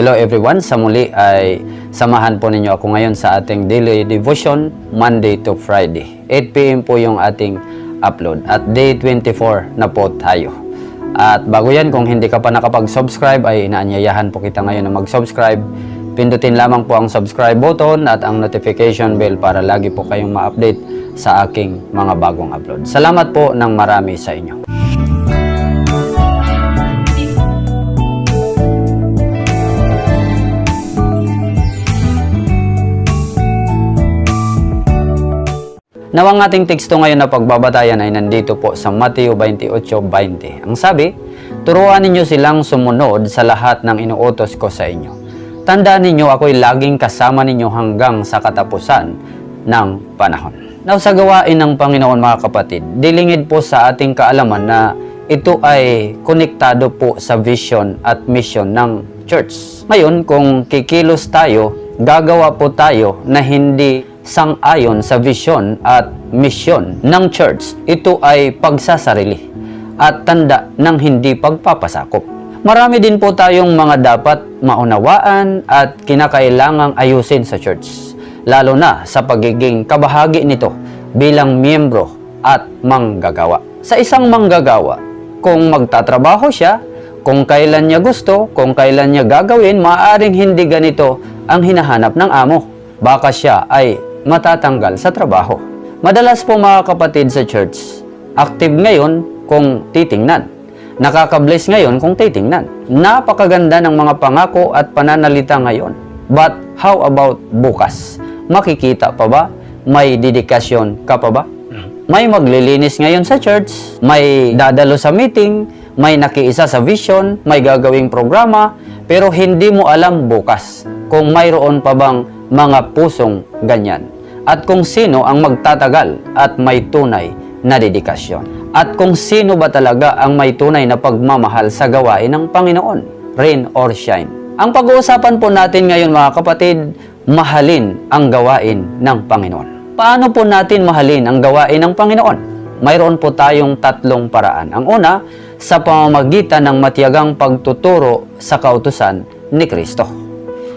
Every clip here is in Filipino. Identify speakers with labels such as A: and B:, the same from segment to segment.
A: Hello everyone, sa muli ay samahan po ninyo ako ngayon sa ating daily devotion Monday to Friday. 8pm po yung ating upload at day 24 na po tayo. At bago yan, kung hindi ka pa nakapag-subscribe ay inaanyayahan po kita ngayon na mag-subscribe. Pindutin lamang po ang subscribe button at ang notification bell para lagi po kayong ma-update sa aking mga bagong upload. Salamat po ng marami sa inyo. Nawang ating teksto ngayon na pagbabatayan ay nandito po sa Mateo 28.20. Ang sabi, Turuan ninyo silang sumunod sa lahat ng inuutos ko sa inyo. Tandaan ninyo ako'y laging kasama ninyo hanggang sa katapusan ng panahon. Now sa gawain ng Panginoon mga kapatid, dilingid po sa ating kaalaman na ito ay konektado po sa vision at mission ng church. Ngayon, kung kikilos tayo, gagawa po tayo na hindi sang-ayon sa vision at mission ng church. Ito ay pagsasarili at tanda ng hindi pagpapasakop. Marami din po tayong mga dapat maunawaan at kinakailangang ayusin sa church, lalo na sa pagiging kabahagi nito bilang miyembro at manggagawa. Sa isang manggagawa, kung magtatrabaho siya, kung kailan niya gusto, kung kailan niya gagawin, maaaring hindi ganito ang hinahanap ng amo. Baka siya ay matatanggal sa trabaho. Madalas po mga kapatid sa church, active ngayon kung titingnan. Nakaka-bless ngayon kung titingnan. Napakaganda ng mga pangako at pananalita ngayon. But how about bukas? Makikita pa ba? May dedikasyon ka pa ba? May maglilinis ngayon sa church, may dadalo sa meeting, may nakiisa sa vision, may gagawing programa, pero hindi mo alam bukas kung mayroon pa bang mga pusong ganyan. At kung sino ang magtatagal at may tunay na dedikasyon. At kung sino ba talaga ang may tunay na pagmamahal sa gawain ng Panginoon, rain or shine. Ang pag-uusapan po natin ngayon mga kapatid, mahalin ang gawain ng Panginoon. Paano po natin mahalin ang gawain ng Panginoon? Mayroon po tayong tatlong paraan. Ang una, sa pamamagitan ng matiyagang pagtuturo sa kautusan ni Kristo.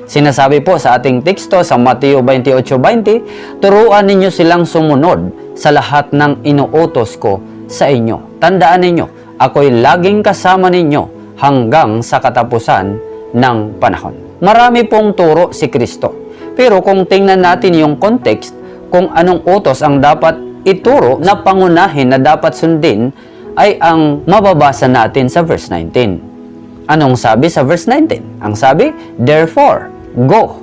A: Sinasabi po sa ating teksto sa Mateo 28.20, Turuan ninyo silang sumunod sa lahat ng inuutos ko sa inyo. Tandaan ninyo, ako'y laging kasama ninyo hanggang sa katapusan ng panahon. Marami pong turo si Kristo. Pero kung tingnan natin yung context, kung anong utos ang dapat ituro na pangunahin na dapat sundin, ay ang mababasa natin sa verse 19. Anong sabi sa verse 19? Ang sabi, Therefore, go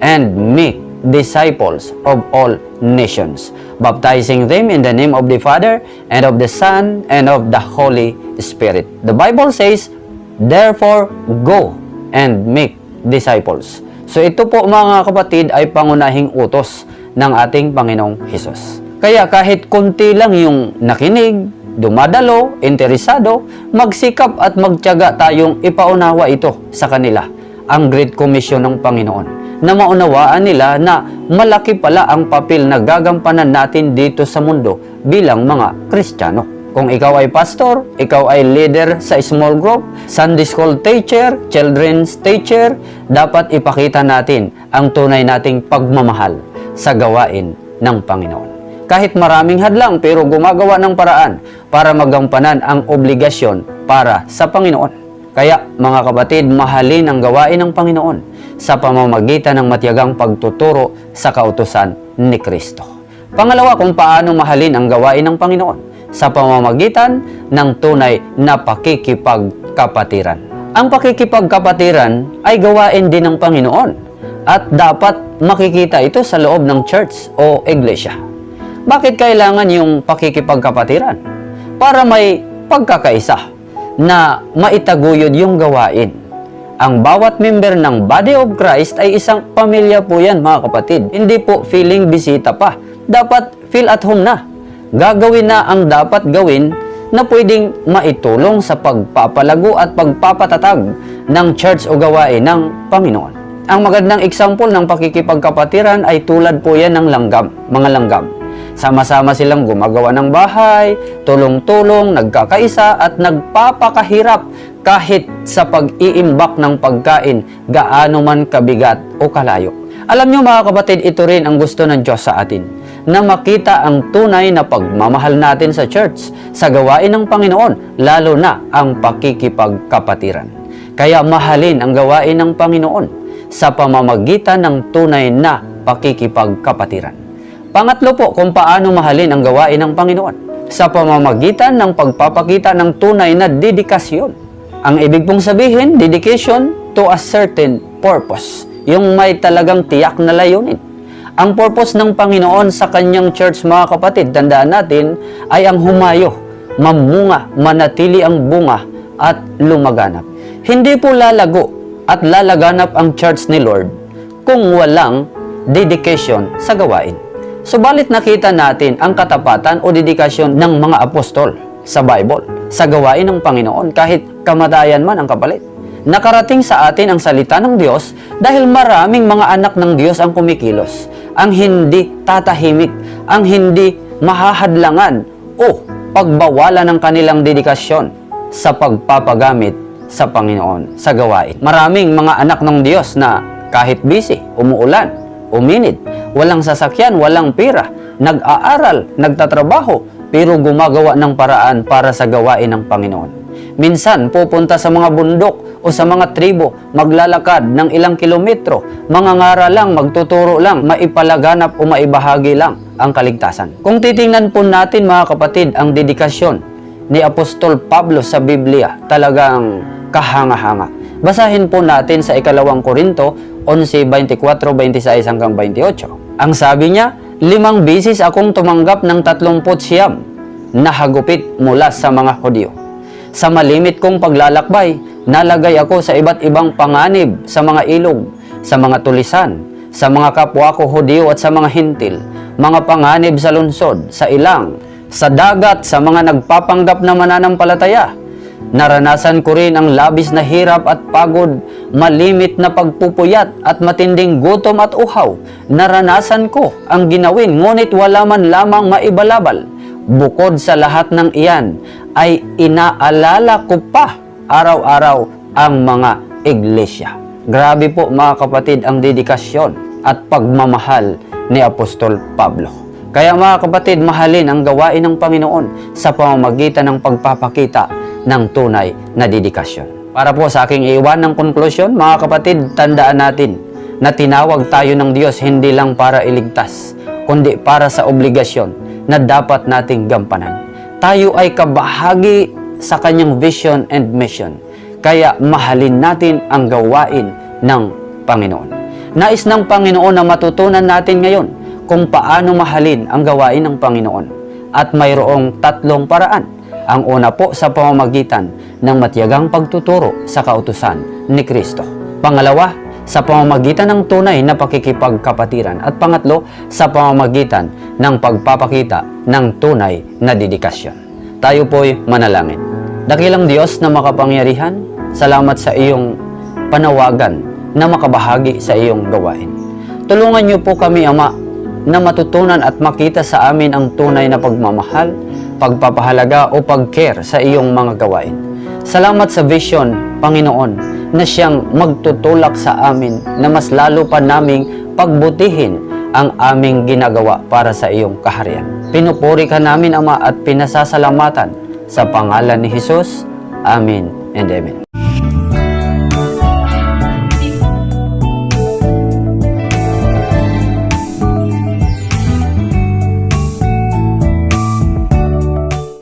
A: and make disciples of all nations, baptizing them in the name of the Father, and of the Son, and of the Holy Spirit. The Bible says, Therefore, go and make disciples. So ito po mga kapatid ay pangunahing utos ng ating Panginoong Hesus. Kaya kahit konti lang yung nakinig, dumadalo, interesado, magsikap at magtiyaga tayong ipaunawa ito sa kanila, ang Great Commission ng Panginoon, na maunawaan nila na malaki pala ang papel na gagampanan natin dito sa mundo bilang mga Kristiyano. Kung ikaw ay pastor, ikaw ay leader sa small group, Sunday school teacher, children's teacher, dapat ipakita natin ang tunay nating pagmamahal sa gawain ng Panginoon kahit maraming hadlang pero gumagawa ng paraan para magampanan ang obligasyon para sa Panginoon. Kaya mga kapatid, mahalin ang gawain ng Panginoon sa pamamagitan ng matiyagang pagtuturo sa kautusan ni Kristo. Pangalawa, kung paano mahalin ang gawain ng Panginoon sa pamamagitan ng tunay na pakikipagkapatiran. Ang pakikipagkapatiran ay gawain din ng Panginoon at dapat makikita ito sa loob ng church o iglesia. Bakit kailangan yung pakikipagkapatiran? Para may pagkakaisa na maitaguyod yung gawain. Ang bawat member ng Body of Christ ay isang pamilya po yan mga kapatid. Hindi po feeling bisita pa. Dapat feel at home na. Gagawin na ang dapat gawin na pwedeng maitulong sa pagpapalago at pagpapatatag ng church o gawain ng Panginoon. Ang magandang example ng pakikipagkapatiran ay tulad po yan ng langgam, mga langgam. Sama-sama silang gumagawa ng bahay, tulong-tulong, nagkakaisa at nagpapakahirap kahit sa pag-iimbak ng pagkain, gaano man kabigat o kalayo. Alam nyo mga kapatid, ito rin ang gusto ng Diyos sa atin, na makita ang tunay na pagmamahal natin sa church, sa gawain ng Panginoon, lalo na ang pakikipagkapatiran. Kaya mahalin ang gawain ng Panginoon sa pamamagitan ng tunay na pakikipagkapatiran. Pangatlo po kung paano mahalin ang gawain ng Panginoon sa pamamagitan ng pagpapakita ng tunay na dedikasyon. Ang ibig pong sabihin, dedication to a certain purpose, yung may talagang tiyak na layunin. Ang purpose ng Panginoon sa kanyang church mga kapatid, tandaan natin, ay ang humayo, mamunga, manatili ang bunga at lumaganap. Hindi po lalago at lalaganap ang church ni Lord kung walang dedication sa gawain. Subalit nakita natin ang katapatan o dedikasyon ng mga apostol sa Bible, sa gawain ng Panginoon kahit kamatayan man ang kapalit. Nakarating sa atin ang salita ng Diyos dahil maraming mga anak ng Diyos ang kumikilos, ang hindi tatahimik, ang hindi mahahadlangan o pagbawalan ng kanilang dedikasyon sa pagpapagamit sa Panginoon sa gawain. Maraming mga anak ng Diyos na kahit busy, umuulan, uminid, walang sasakyan, walang pira, nag-aaral, nagtatrabaho, pero gumagawa ng paraan para sa gawain ng Panginoon. Minsan, pupunta sa mga bundok o sa mga tribo, maglalakad ng ilang kilometro, mangangara lang, magtuturo lang, maipalaganap o maibahagi lang ang kaligtasan. Kung titingnan po natin mga kapatid ang dedikasyon ni Apostol Pablo sa Biblia, talagang kahanga-hanga. Basahin po natin sa ikalawang Korinto 11, 24, 26 hanggang 28. Ang sabi niya, limang bisis akong tumanggap ng tatlumput siyam na hagupit mula sa mga Hudyo. Sa malimit kong paglalakbay, nalagay ako sa iba't ibang panganib sa mga ilog, sa mga tulisan, sa mga kapwa ko Hudyo at sa mga hintil, mga panganib sa lungsod, sa ilang, sa dagat, sa mga nagpapanggap na mananampalataya. Naranasan ko rin ang labis na hirap at pagod, malimit na pagpupuyat at matinding gutom at uhaw. Naranasan ko ang ginawin, ngunit wala man lamang maibalabal. Bukod sa lahat ng iyan, ay inaalala ko pa araw-araw ang mga iglesia. Grabe po mga kapatid ang dedikasyon at pagmamahal ni Apostol Pablo. Kaya mga kapatid, mahalin ang gawain ng Panginoon sa pamamagitan ng pagpapakita ng tunay na dedikasyon. Para po sa aking iwan ng konklusyon, mga kapatid, tandaan natin na tinawag tayo ng Diyos hindi lang para iligtas, kundi para sa obligasyon na dapat nating gampanan. Tayo ay kabahagi sa kanyang vision and mission. Kaya mahalin natin ang gawain ng Panginoon. Nais ng Panginoon na matutunan natin ngayon kung paano mahalin ang gawain ng Panginoon. At mayroong tatlong paraan. Ang una po sa pamamagitan ng matiyagang pagtuturo sa kautusan ni Kristo. Pangalawa, sa pamamagitan ng tunay na pakikipagkapatiran. At pangatlo, sa pamamagitan ng pagpapakita ng tunay na dedikasyon. Tayo po'y manalangin. Dakilang Diyos na makapangyarihan, salamat sa iyong panawagan na makabahagi sa iyong gawain. Tulungan niyo po kami, Ama, na matutunan at makita sa amin ang tunay na pagmamahal, pagpapahalaga o pag-care sa iyong mga gawain. Salamat sa vision, Panginoon, na siyang magtutulak sa amin na mas lalo pa naming pagbutihin ang aming ginagawa para sa iyong kaharian. Pinupuri ka namin, Ama, at pinasasalamatan sa pangalan ni Jesus. Amen and Amen.